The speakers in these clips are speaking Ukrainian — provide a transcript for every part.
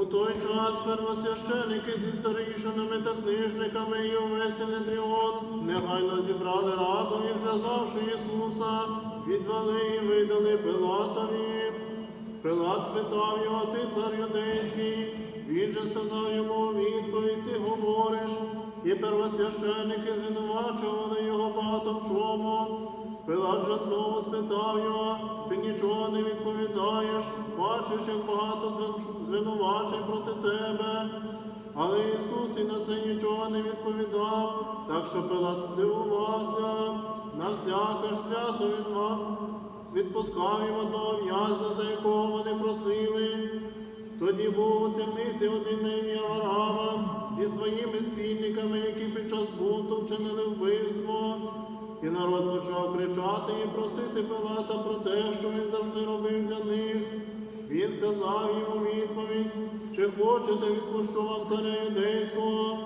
У той час первосвященики зі старішинами та книжниками і увесь Синедріон негайно зібрали раду і, зв'язавши Ісуса, відвели і видали Пилатові. Пилат спитав його, ти цар юдейський, він же сказав йому відповідь, ти говориш, і первосвященики звинувачували його багато в чому. Пилат же знову спитав його, ти нічого не відповідаєш, бачиш, як багато звинувачень проти тебе. Але Ісус і на це нічого не відповідав, так що Пилат дивувався, на всяке ж свято він відпускав їм одного в'язня, за якого вони просили. Тоді був у темниці один на ім'я Варава зі своїми спільниками, які під час бунту вчинили вбивство. І народ почав кричати і просити Пилата про те, що він завжди робив для них. Він сказав йому відповідь, чи хочете відпущу вам царя юдейського,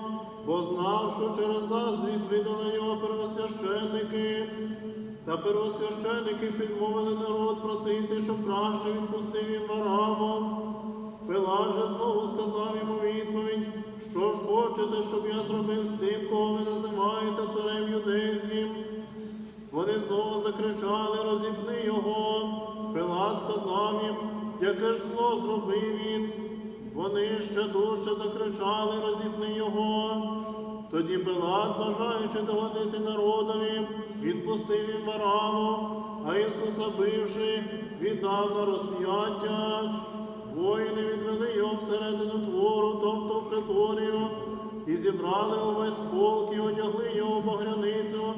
бо знав, що через заздрість видали його первосвященники. Та первосвященики підмовили народ просити, щоб краще відпустив їм Вараву. Пилат же знову сказав йому відповідь, що ж хочете, щоб я зробив з тим, кого ви називаєте царем юдейським. Вони знову закричали, розіпни його. Пилат сказав їм, яке ж зло зробив він. Вони ще дужче закричали, розіпни його. Тоді Пилат, бажаючи догодити народові, відпустив їм Вараву, а Ісуса бивши, віддав на розп'яття. Воїни відвели його всередину двору, тобто в преторію, і зібрали увесь полк і одягли його багряницю,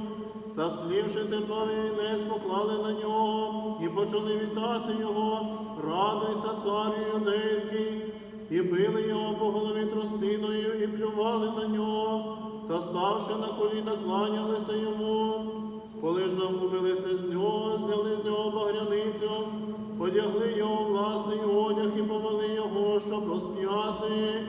та сплівши терновий вінець, поклали на нього і почали вітати його, радуйся, царю юдейський, і били його по голові тростиною, і плювали на нього, та ставши на коліна, кланялися йому. Коли ж наглубилися з нього, зняли з нього багряницю, одягли його власний одяг і повели його, щоб розп'яти.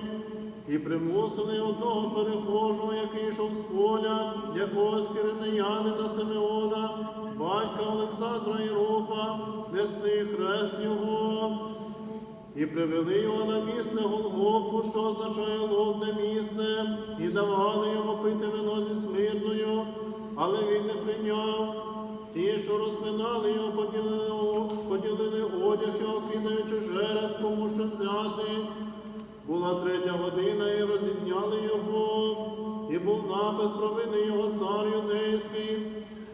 І примусили одного перехожого, який йшов з поля, якогось киринеянина Симеона, батька Олександра і Руфа, нести хрест його. І привели його на місце Голгофу, що означає лобне місце, і давали йому пити вино зі смирною, але він не прийняв. Ті, що розпинали його, поділили, поділили одяг його, кидаючи жереб, кому що взяти. Була третя година, був напис про вини його цар юдейський.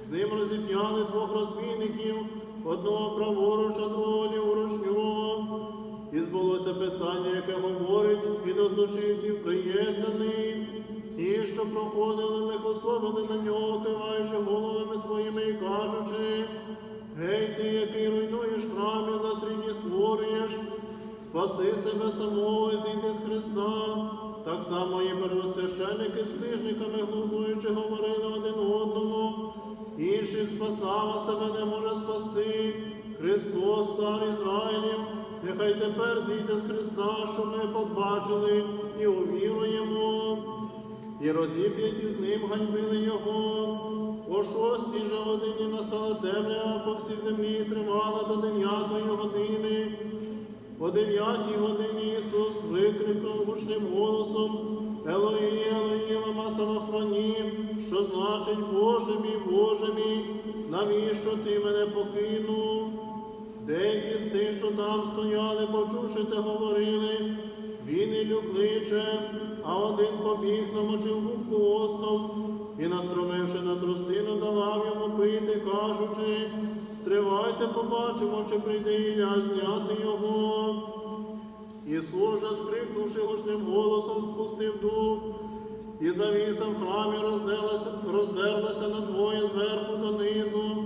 З ним розіпняли двох розбійників, одного праворуч, а другого ліворуч. І збулося писання, яке говорить, від злочинців приєднаний. Ті, що проходили, лихословили на нього, киваючи головами своїми і кажучи, гей ти, який руйнуєш храм і за три дні створюєш, спаси себе самого зійди з Христа. Так само і первосвященники з книжниками глузуючи говорили один одному, інших спасав, а себе не може спасти. Христос, цар Ізраїлів, нехай тепер зійде з Христа, щоб ми побачили і увіруємо. І розіп'яті з ним ганьбили його. О шостій же годині настала темрява по всій землі, тривала до дев'ятої години. О дев'ятій годині Ісус викрикнув гучним голосом Елої, Елої, лама самохвані, що значить Боже мій, Боже мій, навіщо ти мене покинув? Деякі з тих, що там стояли, почувши те, говорили, він і кличе, а один побіг, намочив губку ослом і, настромивши на тростину, давав йому пити, кажучи, стривайте, побачимо, чи прийде Ілля зняти його. Ісус же, скрикнувши гучним голосом, спустив дух, і завіса в храмі роздерлася, роздерлася надвоє зверху донизу.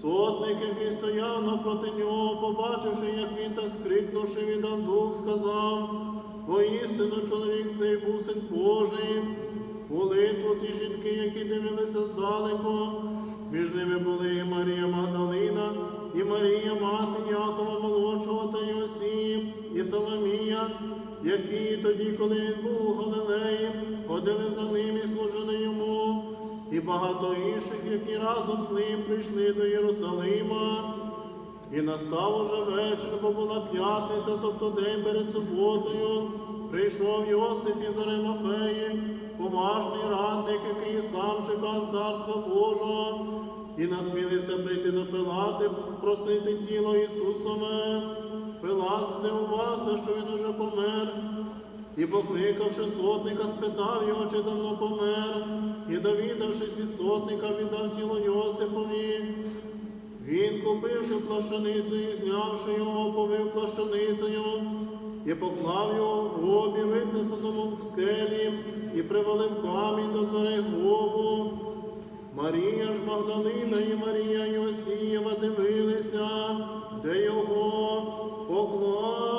Сотник, який стояв напроти нього, побачивши, як він так скрикнувши, віддав дух, сказав, воістину чоловік цей був син Божий. Були тут і жінки, які дивилися здалеку. Між ними були і Марія Магдалина, і Марія, мати Якова молодшого та Йосії, і Соломія, які тоді, коли він був у Галилеї, ходили за ним і служили йому, і багато інших, які разом з ним прийшли до Єрусалима. І настав уже вечір, бо була п'ятниця, тобто день перед суботою. Прийшов Йосиф із Аримафеї, поважний радник, який чекав царства Божого, і насмілився прийти до Пилати, просити тіло Ісусове. Пилат здивувався, що він уже помер. І, покликавши сотника, спитав його, чи давно помер, і довідавшись від сотника, віддав тіло Йосифові. Він, купивши плащаницю і знявши його, повив плащаницею і поклав його в гробі, витисаному в скелі, і привалив камінь до дверей гробу. Марія ж Магдалина і Марія Йосієва дивилися, де його поклали.